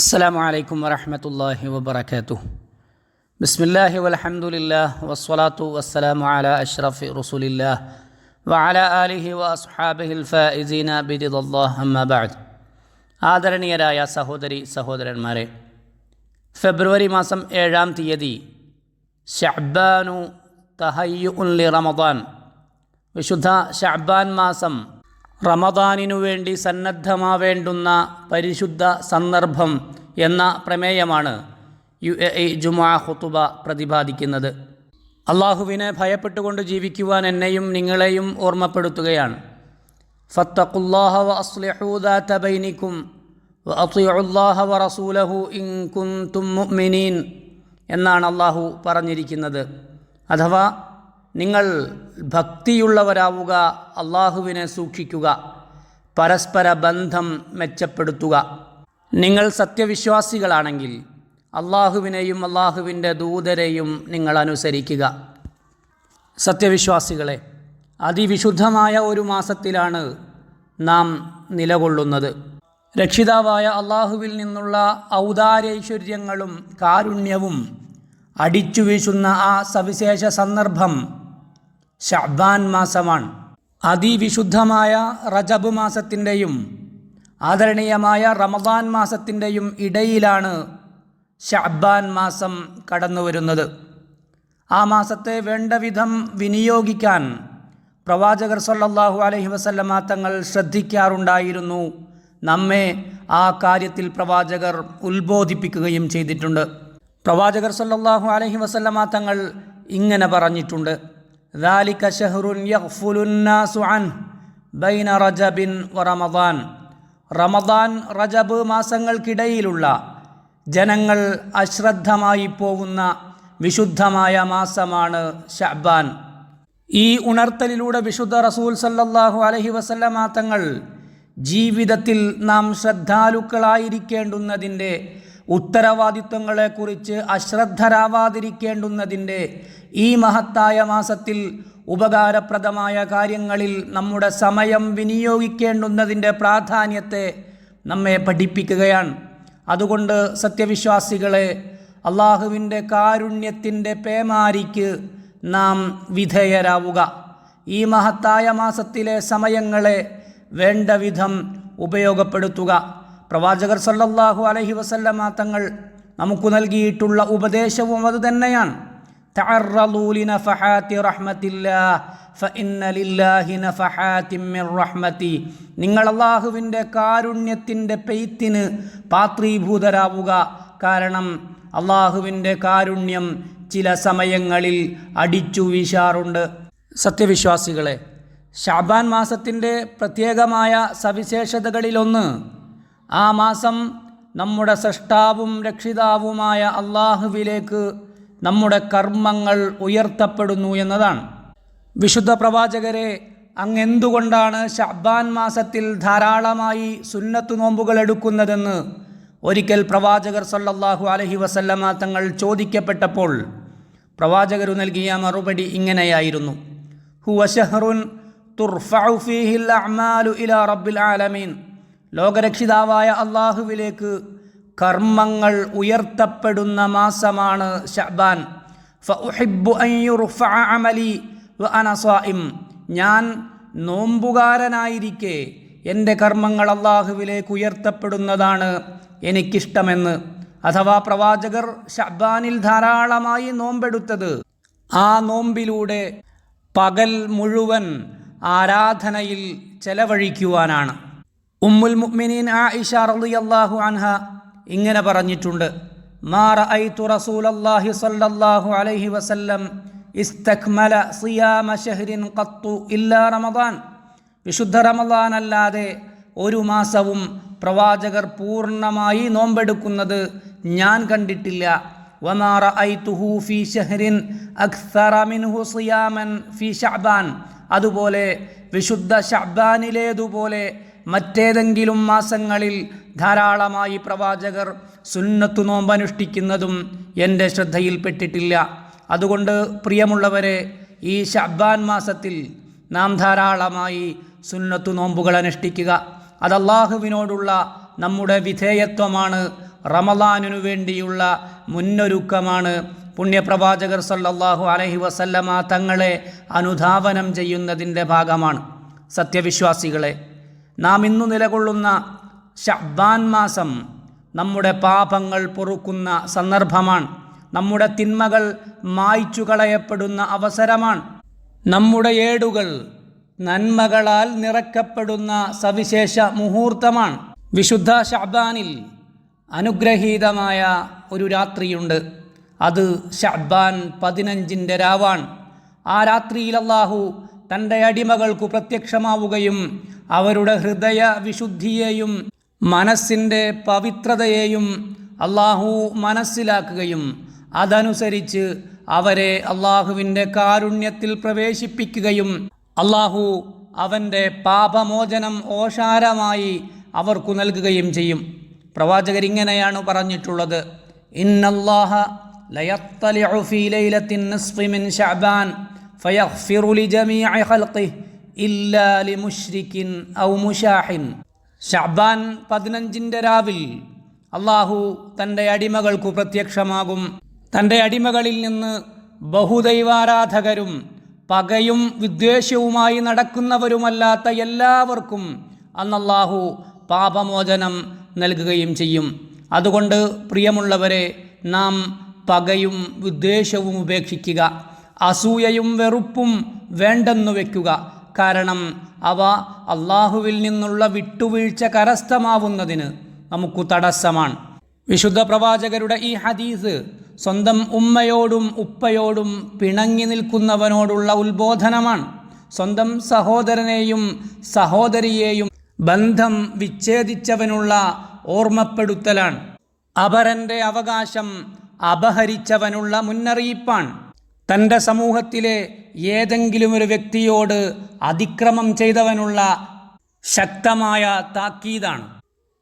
السلام عليكم ورحمة الله وبركاته بسم الله والحمد لله والصلاة والسلام على أشرف رسول الله وعلى آله وأصحابه الفائزين برضا الله أما بعد ആദരണീയരായ സഹോദരി സഹോദരന്മാരെ ഫെബ്രുവരി മാസം ഏഴാം തീയതി ഷഅബാനു തഹയ്യു ഉല്ലി റമദാൻ വിശുദ്ധ ഷഅബാൻ മാസം റമദാനിനു വേണ്ടി സന്നദ്ധമാവേണ്ടുന്ന പരിശുദ്ധ സന്ദർഭം എന്ന പ്രമേയമാണ് യു എ ഇ ജുമാ ഹുത്തുബ പ്രതിപാദിക്കുന്നത്. അള്ളാഹുവിനെ ഭയപ്പെട്ടുകൊണ്ട് ജീവിക്കുവാൻ എന്നെയും നിങ്ങളെയും ഓർമ്മപ്പെടുത്തുകയാണ്. ഫത്തഖുല്ലാഹ എന്നാണ് അള്ളാഹു പറഞ്ഞിരിക്കുന്നത്. അഥവാ നിങ്ങൾ ഭക്തിയുള്ളവരാവുക അള്ളാഹുവിനെ സൂക്ഷിക്കുക പരസ്പര ബന്ധം മെച്ചപ്പെടുത്തുക. നിങ്ങൾ സത്യവിശ്വാസികളാണെങ്കിൽ അള്ളാഹുവിനെയും അള്ളാഹുവിന്റെ ദൂതരെയും നിങ്ങൾ അനുസരിക്കുക. സത്യവിശ്വാസികളെ അതിവിശുദ്ധമായ ഒരു മാസത്തിലാണ് നാം നിലകൊള്ളുന്നത്. രക്ഷിതാവായ അള്ളാഹുവിൽ നിന്നുള്ള ഔദാരൈശ്വര്യങ്ങളും കാരുണ്യവും അടിച്ചു വീശുന്ന ആ സവിശേഷ സന്ദർഭം ഷഅബാൻ മാസമാണ്. അതിവിശുദ്ധമായ റജബ് മാസത്തിന്റെയും ആദരണീയമായ റമദാൻ മാസത്തിന്റെയും ഇടയിലാണ് ഷഅബാൻ മാസം കടന്നു വരുന്നത് ആ മാസത്തെ വേണ്ട വിധം വിനിയോഗിക്കാൻ പ്രവാചകർ സല്ലാഹു അലഹി വസല്ലമ തങ്ങൾ ശ്രദ്ധിക്കാറുണ്ടായിരുന്നു. നമ്മെ ആ കാര്യത്തിൽ പ്രവാചകർ ഉത്ബോധിപ്പിക്കുകയും ചെയ്തിട്ടുണ്ട്. പ്രവാചകർ സല്ലാഹു അലഹി വസല്ലമ തങ്ങൾ ഇങ്ങനെ പറഞ്ഞിട്ടുണ്ട്. ذلك شهر يغفل الناس عنه بين رجب ورمضان റമദാൻ റജബ് മാസങ്ങൾക്കിടയിലുള്ള ജനങ്ങൾ അശ്രദ്ധമായി പോകുന്ന വിശുദ്ധമായ മാസമാണ് ഷഅബാൻ ഈ ഉണർത്തലിലൂടെ വിശുദ്ധ റസൂൽ സല്ലല്ലാഹു അലൈഹി വസല്ലമ തങ്ങൾ ജീവിതത്തിൽ നാം ശ്രദ്ധാലുക്കളായിരിക്കേണ്ടുന്നതിൻ്റെ ഉത്തരവാദിത്വങ്ങളെക്കുറിച്ച് അശ്രദ്ധരാവാതിരിക്കേണ്ടുന്നതിന്റെ ഈ മഹത്തായ മാസത്തിൽ ഉപകാരപ്രദമായ കാര്യങ്ങളിൽ നമ്മുടെ സമയം വിനിയോഗിക്കേണ്ടുന്നതിന്റെ പ്രാധാന്യത്തെ നമ്മെ പഠിപ്പിക്കുകയാണ്. അതുകൊണ്ട് സത്യവിശ്വാസികളെ അള്ളാഹുവിന്റെ കാരുണ്യത്തിന്റെ പേമാരിക്ക് നാം വിധേയരാവുക. ഈ മഹത്തായ മാസത്തിലെ സമയങ്ങളെ വേണ്ട വിധം ഉപയോഗപ്പെടുത്തുക. പ്രവാചകർ സല്ലല്ലാഹു അലഹി വസല്ലമ തങ്ങൾ നമുക്ക് നൽകിയിട്ടുള്ള ഉപദേശവും അത് തന്നെയാണ്. നിങ്ങൾ അള്ളാഹുവിന്റെ കാരുണ്യത്തിന്റെ പെയ്ത്തിന് പാത്രീഭൂതരാവുക. കാരണം അള്ളാഹുവിന്റെ കാരുണ്യം ചില സമയങ്ങളിൽ അടിച്ചു വീശാറുണ്ട്. സത്യവിശ്വാസികളെ ഷാബാൻ മാസത്തിന്റെ പ്രത്യേകമായ സവിശേഷതകളിലൊന്ന് ആ മാസം നമ്മുടെ സൃഷ്ടാവും രക്ഷിതാവുമായ അള്ളാഹുവിലേക്ക് നമ്മുടെ കർമ്മങ്ങൾ ഉയർത്തപ്പെടുന്നു എന്നതാണ്. വിശുദ്ധ പ്രവാചകരെ അങ്ങെന്തുകൊണ്ടാണ് ഷഅബാൻ മാസത്തിൽ ധാരാളമായി സുന്നത്തു നോമ്പുകൾ എടുക്കുന്നതെന്ന് ഒരിക്കൽ പ്രവാചകർ സല്ലല്ലാഹു അലഹി വസല്ലമ തങ്ങൾ ചോദിക്കപ്പെട്ടപ്പോൾ പ്രവാചകർ നൽകിയ മറുപടി ഇങ്ങനെയായിരുന്നു. ഹുവ ഷഹറുൻ അഅമാലു ഇലാ റബ്ബിൽ ആലമീൻ. ലോകരക്ഷിതാവായ അള്ളാഹുവിലേക്ക് കർമ്മങ്ങൾ ഉയർത്തപ്പെടുന്ന മാസമാണ് ഷഹബാൻ അമലി വ അന സായിം ഞാൻ നോമ്പുകാരനായിരിക്കെ എന്റെ കർമ്മങ്ങൾ അള്ളാഹുവിലേക്ക് ഉയർത്തപ്പെടുന്നതാണ് എനിക്കിഷ്ടമെന്ന്. അഥവാ പ്രവാചകർ ഷഹബാനിൽ ധാരാളമായി നോമ്പെടുത്തത്. ആ നോമ്പിലൂടെ പകൽ മുഴുവൻ ആരാധനയിൽ ചെലവഴിക്കുവാനാണ്. ഉമ്മുൽ മുഅ്മിനീൻ ആയിഷ റളിയല്ലാഹു അൻഹ ഇങ്ങനെ പറഞ്ഞിട്ടുണ്ട്. മാ റഅയ്തു റസൂലല്ലാഹി സ്വല്ലല്ലാഹു അലൈഹി വസല്ലം ഇസ്തക്മല സിയാമ ഷഹ്രിൻ ഖത്തു ഇല്ലാ റമദാൻ. വിശുദ്ധ റമദാൻ അല്ലാതെ ഒരു മാസവും പ്രവാചകർ പൂർണമായി നോമ്പെടുക്കുന്നത് ഞാൻ കണ്ടിട്ടില്ല. വമാ റഅയ്തുഹു ഫീ ശഹ്രിൻ അക്സറ മിൻഹു സിയാമൻ ഫീ ഷഅബാൻ അതുപോലെ വിശുദ്ധ ഷഅബാനിലേതുപോലെ മറ്റേതെങ്കിലും മാസങ്ങളിൽ ധാരാളമായി പ്രവാചകർ സുന്നത്തു നോമ്പനുഷ്ഠിക്കുന്നതും എന്റെ ശ്രദ്ധയിൽപ്പെട്ടിട്ടില്ല. അതുകൊണ്ട് പ്രിയമുള്ളവരെ ഈ ഷബ്ബാൻ മാസത്തിൽ നാം ധാരാളമായി സുന്നത്തു നോമ്പുകൾ അനുഷ്ഠിക്കുക. അത് നമ്മുടെ വിധേയത്വമാണ് റമദാനു വേണ്ടിയുള്ള മുന്നൊരുക്കമാണ്. പുണ്യപ്രവാചകർ സല്ലാഹു അലഹി വസല്ലമ തങ്ങളെ അനുധാവനം ചെയ്യുന്നതിന്റെ ഭാഗമാണ്. സത്യവിശ്വാസികളെ നാം ഇന്നു നിലകൊള്ളുന്ന ഷബ്ബാൻ മാസം നമ്മുടെ പാപങ്ങൾ പൊറുക്കുന്ന സന്ദർഭമാണ്. നമ്മുടെ തിന്മകൾ മായ്ച്ചു കളയപ്പെടുന്ന അവസരമാണ്. നമ്മുടെ ഏടുകൾ നന്മകളാൽ നിറക്കപ്പെടുന്ന സവിശേഷ മുഹൂർത്തമാണ്. വിശുദ്ധ ഷബ്ബാനിൽ അനുഗ്രഹീതമായ ഒരു രാത്രിയുണ്ട്. അത് ഷബ്ബാൻ പതിനഞ്ചിന്റെ രാവാണ്. ആ രാത്രിയിൽ അള്ളാഹു തന്റെ അടിമകൾക്കു പ്രത്യക്ഷമാവുകയും അവരുടെ ഹൃദയ വിശുദ്ധിയെയും മനസ്സിന്റെ പവിത്രതയെയും അള്ളാഹു മനസ്സിലാക്കുകയും അതനുസരിച്ച് അവരെ അള്ളാഹുവിന്റെ കാരുണ്യത്തിൽ പ്രവേശിപ്പിക്കുകയും അള്ളാഹു അവന്റെ പാപമോചനം ഓഷാരമായി അവർക്കു നൽകുകയും ചെയ്യും. പ്രവാചകരിങ്ങനെയാണ് പറഞ്ഞിട്ടുള്ളത്. ഇന്നല്ലാഹ ലയത്തലിഉ ഫീ ലൈലത്തിൻ നിസ്ഫി മിൻ ഫയഗ്ഫിറു ഇല്ലാ ലിമുശ്രിക്കിൻ ഔ മുശാഹിൻ ഷഅബാൻ പതിനഞ്ചിന്റെ രാവിൽ അള്ളാഹു തന്റെ അടിമകൾക്കു പ്രത്യക്ഷമാകും. തന്റെ അടിമകളിൽ നിന്ന് ബഹുദൈവാരാധകരും പകയും വിദ്വേഷവുമായി നടക്കുന്നവരുമല്ലാത്ത എല്ലാവർക്കും അന്നല്ലാഹു പാപമോചനം നൽകുകയും ചെയ്യും. അതുകൊണ്ട് പ്രിയമുള്ളവരെ നാം പകയും വിദ്വേഷവും ഉപേക്ഷിക്കുക അസൂയയും വെറുപ്പും വേണ്ടെന്നു വയ്ക്കുക കാരണം അവ അള്ളാഹുവിൽ നിന്നുള്ള വിട്ടുവീഴ്ച കരസ്ഥമാവുന്നതിന് നമുക്ക് തടസ്സമാണ്. വിശുദ്ധ പ്രവാചകരുടെ ഈ ഹദീസ് സ്വന്തം ഉമ്മയോടും ഉപ്പയോടും പിണങ്ങി നിൽക്കുന്നവനോടുള്ള ഉത്ബോധനമാണ്. സ്വന്തം സഹോദരനെയും സഹോദരിയെയും ബന്ധം വിച്ഛേദിച്ചവനുള്ള ഓർമ്മപ്പെടുത്തലാണ്. അപരന്റെ അവകാശം അപഹരിച്ചവനുള്ള മുന്നറിയിപ്പാണ്. തന്റെ സമൂഹത്തിലെ ഏതെങ്കിലും ഒരു വ്യക്തിയോട് അതിക്രമം ചെയ്തവനുള്ള ശക്തമായ താക്കീതാണ്.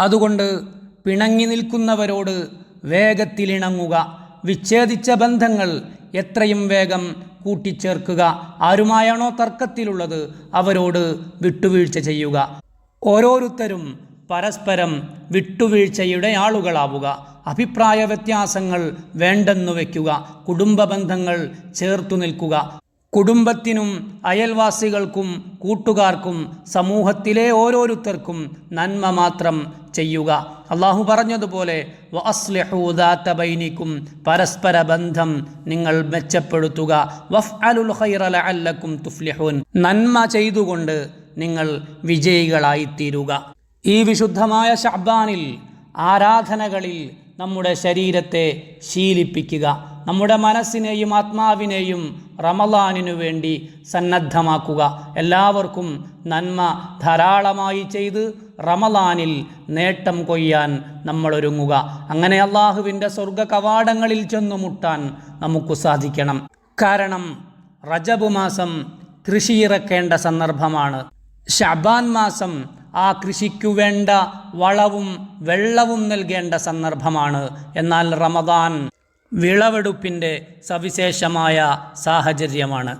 അതുകൊണ്ട് പിണങ്ങി നിൽക്കുന്നവരോട് വേഗത്തിലിണങ്ങുക. വിച്ഛേദിച്ച ബന്ധങ്ങൾ എത്രയും വേഗം കൂട്ടിച്ചേർക്കുക. ആരുമായാണോ തർക്കത്തിലുള്ളത് അവരോട് വിട്ടുവീഴ്ച ചെയ്യുക. ഓരോരുത്തരും പരസ്പരം വിട്ടുവീഴ്ചയുടെ ആളുകളാവുക. അഭിപ്രായ വ്യത്യാസങ്ങൾ വേണ്ടെന്നു വയ്ക്കുക. കുടുംബ ബന്ധങ്ങൾ ചേർത്തു നിൽക്കുക. കുടുംബത്തിനും അയൽവാസികൾക്കും കൂട്ടുകാർക്കും സമൂഹത്തിലെ ഓരോരുത്തർക്കും നന്മ മാത്രം ചെയ്യുക. അള്ളാഹു പറഞ്ഞതുപോലെ വസ്ലഹൂദാത്തബൈനിക്കും പരസ്പര ബന്ധം നിങ്ങൾ മെച്ചപ്പെടുത്തുക. വഫ് അലുൽ അല്ലക്കും തുഫ്ലിഹൂൻ. നന്മ ചെയ്തുകൊണ്ട് നിങ്ങൾ വിജയികളായിത്തീരുക. ഈ വിശുദ്ധമായ ഷഹ്ബാനിൽ ആരാധനകളിൽ നമ്മുടെ ശരീരത്തെ ശീലിപ്പിക്കുക. നമ്മുടെ മനസ്സിനെയും ആത്മാവിനെയും റമലാനിനു വേണ്ടി സന്നദ്ധമാക്കുക. എല്ലാവർക്കും നന്മ ധാരാളമായി ചെയ്ത് റമലാനിൽ നേട്ടം കൊയ്യാൻ നമ്മൾ ഒരുങ്ങുക അങ്ങനെ അള്ളാഹുവിന്റെ സ്വർഗ കവാടങ്ങളിൽ ചെന്നു മുട്ടാൻ നമുക്ക് സാധിക്കണം. കാരണം റജബ് മാസം കൃഷിയിറക്കേണ്ട സന്ദർഭമാണ്. ഷബാൻ മാസം ആ കൃഷിക്കു വേണ്ട വളവും വെള്ളവും നൽകേണ്ട സന്ദർഭമാണ്. എന്നാൽ റമദാൻ വിളവെടുപ്പിന്റെ സവിശേഷമായ സാഹചര്യമാണ്.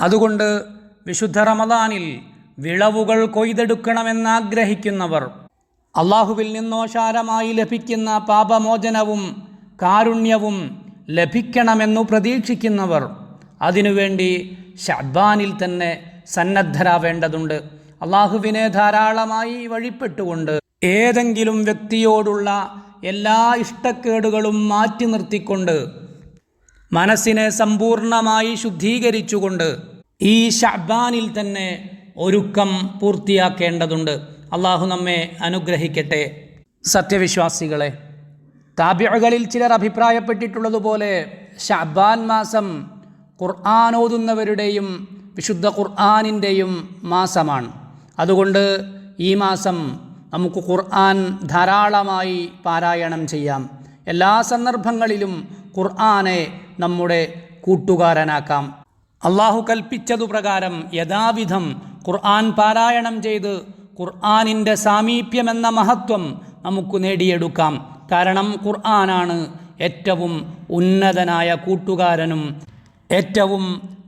അതുകൊണ്ട് വിശുദ്ധ റമദാനിൽ വിളവുകൾ കൊയ്തെടുക്കണമെന്നാഗ്രഹിക്കുന്നവർ അള്ളാഹുവിൽ നിന്നോശാരമായി ലഭിക്കുന്ന പാപമോചനവും കാരുണ്യവും ലഭിക്കണമെന്നു പ്രതീക്ഷിക്കുന്നവർ അതിനുവേണ്ടി ഷബ്ബാനിൽ തന്നെ സന്നദ്ധരാവേണ്ടതുണ്ട്. അള്ളാഹുവിനെ ധാരാളമായി വഴിപ്പെട്ടുകൊണ്ട് ഏതെങ്കിലും വ്യക്തിയോടുള്ള എല്ലാ ഇഷ്ടക്കേടുകളും മാറ്റി നിർത്തിക്കൊണ്ട് മനസ്സിനെ സമ്പൂർണമായി ശുദ്ധീകരിച്ചുകൊണ്ട് ഈ ഷഹബാനിൽ തന്നെ ഒരുക്കം പൂർത്തിയാക്കേണ്ടതുണ്ട്. അള്ളാഹു നമ്മെ അനുഗ്രഹിക്കട്ടെ. സത്യവിശ്വാസികളെ താബ്യകളിൽ ചിലർ അഭിപ്രായപ്പെട്ടിട്ടുള്ളതുപോലെ ഷഹബാൻ മാസം ഖുർആൻ ഓതുന്നവരുടെയും വിശുദ്ധ ഖുർആാനിന്റെയും മാസമാണ്. അതുകൊണ്ട് ഈ മാസം നമുക്ക് ഖുർആൻ ധാരാളമായി പാരായണം ചെയ്യാം. എല്ലാ സന്ദർഭങ്ങളിലും ഖുർആനെ നമ്മുടെ കൂട്ടുകാരനാക്കാം. അള്ളാഹു കൽപ്പിച്ചതു പ്രകാരം യഥാവിധം ഖുർആൻ പാരായണം ചെയ്ത് ഖുർആാനിന്റെ സാമീപ്യമെന്ന മഹത്വം നമുക്ക് നേടിയെടുക്കാം. കാരണം ഖുർആനാണ് ഏറ്റവും ഉന്നതനായ കൂട്ടുകാരനും ഏറ്റവും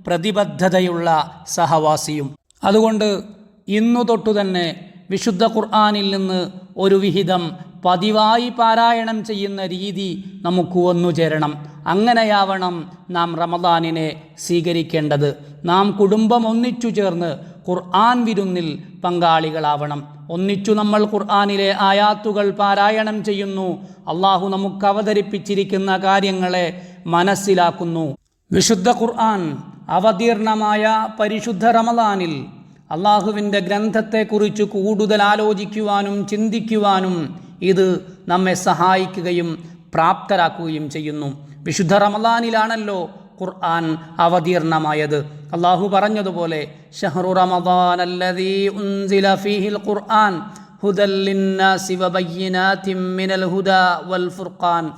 പ്രതിബദ്ധതയുള്ള സഹവാസിയും. അതുകൊണ്ട് ഇന്നു തൊട്ടു തന്നെ വിശുദ്ധ ഖുർആാനിൽ നിന്ന് ഒരു വിഹിതം പതിവായി പാരായണം ചെയ്യുന്ന രീതി നമുക്ക് വന്നു ചേരണം. അങ്ങനെയാവണം നാം റമദാനിനെ സ്വീകരിക്കേണ്ടത്. നാം കുടുംബം ഒന്നിച്ചു ചേർന്ന് ഖുർആൻ വിരുന്നിൽ പങ്കാളികളാവണം. ഒന്നിച്ചു നമ്മൾ ഖുർആാനിലെ ആയാത്തുകൾ പാരായണം ചെയ്യുന്നു. അള്ളാഹു നമുക്ക് അവതരിപ്പിച്ചിരിക്കുന്ന കാര്യങ്ങളെ മനസ്സിലാക്കുന്നു. വിശുദ്ധ ഖുർആൻ അവതീർണമായ പരിശുദ്ധ റമദാനിൽ അള്ളാഹുവിന്റെ ഗ്രന്ഥത്തെക്കുറിച്ച് കൂടുതൽ ആലോചിക്കുവാനും ചിന്തിക്കുവാനും ഇത് നമ്മെ സഹായിക്കുകയും പ്രാപ്തരാക്കുകയും ചെയ്യുന്നു. വിശുദ്ധ റമദാനിലാണല്ലോ ഖുർആൻ അവതീർണമായത്. അള്ളാഹു പറഞ്ഞതുപോലെ ഷഹ്റു റമദാൻ ഫീഹിൽ ഖുർആൻ ഹുദല്ലിന്നാസി മിനൽ വൽ ഫുർഖാൻ.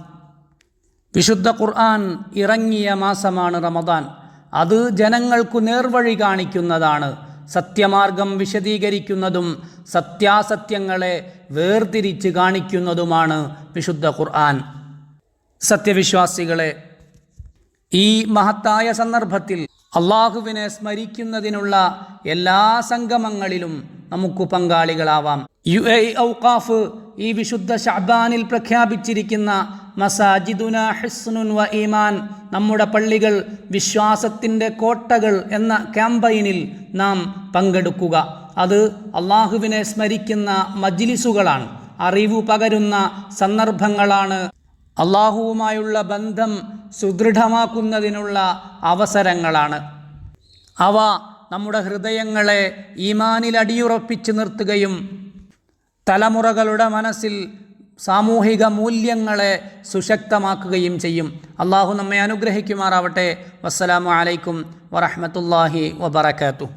വിശുദ്ധ ഖുർആൻ ഇറങ്ങിയ മാസമാണ് റമദാൻ. അത് ജനങ്ങൾക്കു നേർവഴി കാണിക്കുന്നതാണ്. സത്യമാർഗം വിശദീകരിക്കുന്നതും സത്യാസത്യങ്ങളെ വേർതിരിച്ച് കാണിക്കുന്നതുമാണ് വിശുദ്ധ ഖുർആൻ. സത്യവിശ്വാസികളെ ഈ മഹത്തായ സന്ദർഭത്തിൽ അള്ളാഹുവിനെ സ്മരിക്കുന്നതിനുള്ള എല്ലാ സംഗമങ്ങളിലും നമുക്ക് പങ്കാളികളാവാം. യു എ ഔക്കാഫ് ഈ വിശുദ്ധ ഷഹബാനിൽ പ്രഖ്യാപിച്ചിരിക്കുന്ന മസാജിദുന ഹിസ്നുൻ വ ഈമാൻ. നമ്മുടെ പള്ളികൾ വിശ്വാസത്തിന്റെ കോട്ടകൾ എന്ന ക്യാമ്പയിനിൽ നാം പങ്കെടുക്കുക. അത് അള്ളാഹുവിനെ സ്മരിക്കുന്ന മജ്ലിസുകളാണ്. അറിവു പകരുന്ന സന്ദർഭങ്ങളാണ് അള്ളാഹുവുമായുള്ള ബന്ധം സുദൃഢമാക്കുന്നതിനുള്ള അവസരങ്ങളാണ്. അവ നമ്മുടെ ഹൃദയങ്ങളെ ഈമാനിൽ അടിയുറപ്പിച്ച് നിർത്തുകയും തലമുറകളുടെ മനസ്സിൽ സാമൂഹിക മൂല്യങ്ങളെ സുശക്തമാക്കുകയും ചെയ്യും. അള്ളാഹു നമ്മെ അനുഗ്രഹിക്കുമാറാവട്ടെ. വസ്സലാമു അലൈക്കും വറഹമത്തല്ലാഹി വബർക്കാത്തു